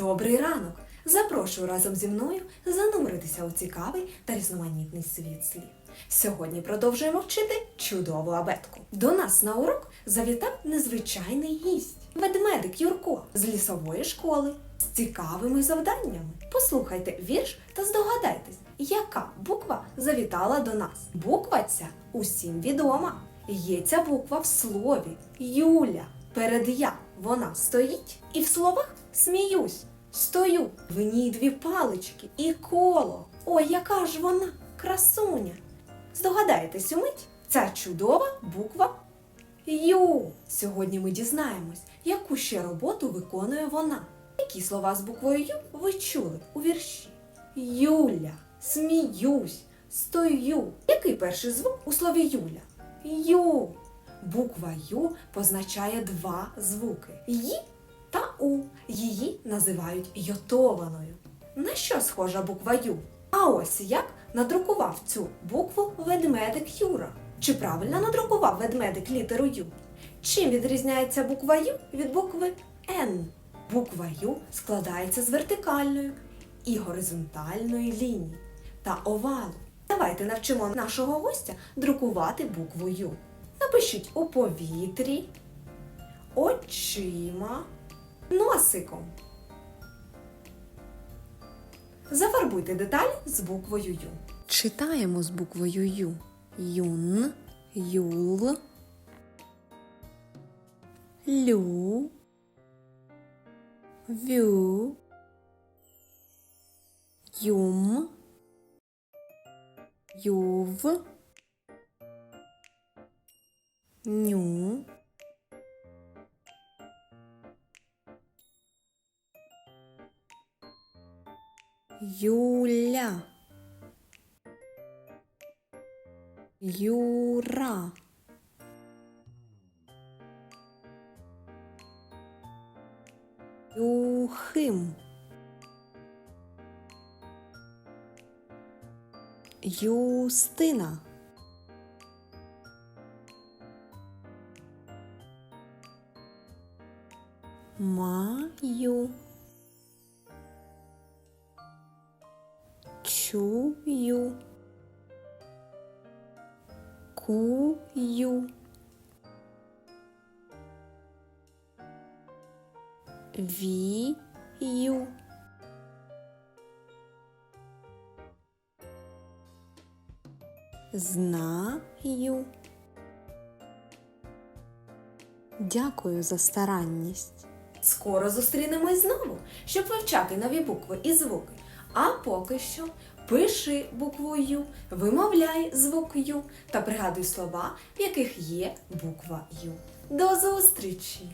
Добрий ранок! Запрошую разом зі мною зануритися у цікавий та різноманітний світ слів. Сьогодні продовжуємо вчити чудову абетку. До нас на урок завітав незвичайний гість ведмедик Юрко з лісової школи з цікавими завданнями. Послухайте вірш та здогадайтесь, яка буква завітала до нас. Буква ця усім відома. Є ця буква в слові Юля. Перед я вона стоїть, і в словах сміюсь. Стою, в ній дві палички і коло. Ой, яка ж вона красуня! Здогадаєтесь умить, ця чудова буква Ю. Сьогодні ми дізнаємось, яку ще роботу виконує вона. Які слова з буквою Ю ви чули у вірші? Юля, сміюсь, стою. Який перший звук у слові Юля? Ю. Буква Ю позначає два звуки Ї та У. Її називають йотованою. На що схожа буква Ю? А ось як надрукував цю букву ведмедик Юра. Чи правильно надрукував ведмедик літеру Ю? Чим відрізняється буква Ю від букви Н? Буква Ю складається з вертикальної і горизонтальної лінії та овалу. Давайте навчимо нашого гостя друкувати букву Ю. Напишіть у повітрі, очима, носиком. Зафарбуйте деталь з буквою Ю. Читаємо з буквою Ю. Юн, юл, лю, вю, юм, юв, ню, Юля. Юра. Юхим. Юстина. Маю. Чую. Кую. Вію. Знаю. Дякую за старанність. Скоро зустрінемось знову, щоб вивчати нові букви і звуки. А поки що пиши букву Ю, вимовляй звук Ю та пригадуй слова, в яких є буква Ю. До зустрічі!